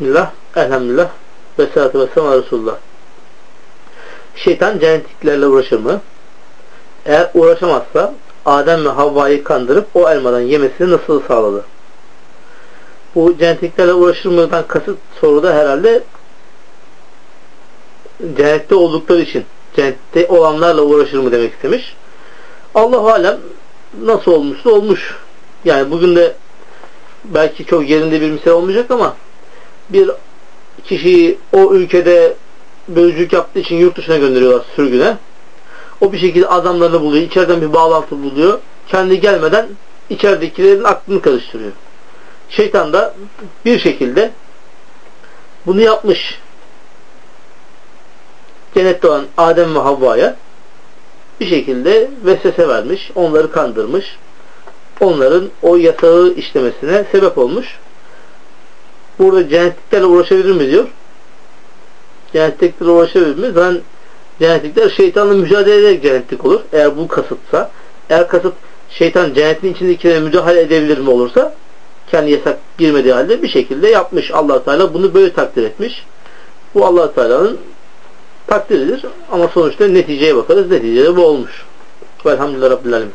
Bismillah, elhamdülillah ve salatu ve Resulullah. Şeytan cennetliklerle uğraşır mı? Eğer uğraşamazsa Adem ve Havva'yı kandırıp o elmadan yemesini nasıl sağladı? Bu cennetliklerle uğraşır mı'dan kasıt soruda herhalde cennette oldukları için cennette olanlarla uğraşır mı demek istemiş. Allah alem nasıl olmuşsa olmuş. Yani bugün de belki çok yerinde bir misal olmayacak ama bir kişiyi o ülkede bölücülük yaptığı için yurt dışına gönderiyorlar sürgüne. O bir şekilde adamlarını buluyor. içeriden bir bağlantı buluyor. Kendi gelmeden içeridekilerin aklını karıştırıyor. Şeytan da bir şekilde bunu yapmış. Cennette olan Adem ve Havva'ya bir şekilde vesvese vermiş. Onları kandırmış. Onların o yasağı işlemesine sebep olmuş. Burada cennetliklerle uğraşabilir mi diyor. Cennetliklerle uğraşabilir mi? Zaten cennetlikler şeytanla mücadele ederek cennetlik olur. Eğer bu kasıtsa. Eğer kasıt şeytan cennetin içindekilere müdahale edebilir mi olursa kendi yasak girmediği halde bir şekilde yapmış allah Teala bunu böyle takdir etmiş. Bu allah Teala'nın takdiridir. Ama sonuçta neticeye bakarız. Neticede bu olmuş. Velhamdülillah Rabbil Alemin.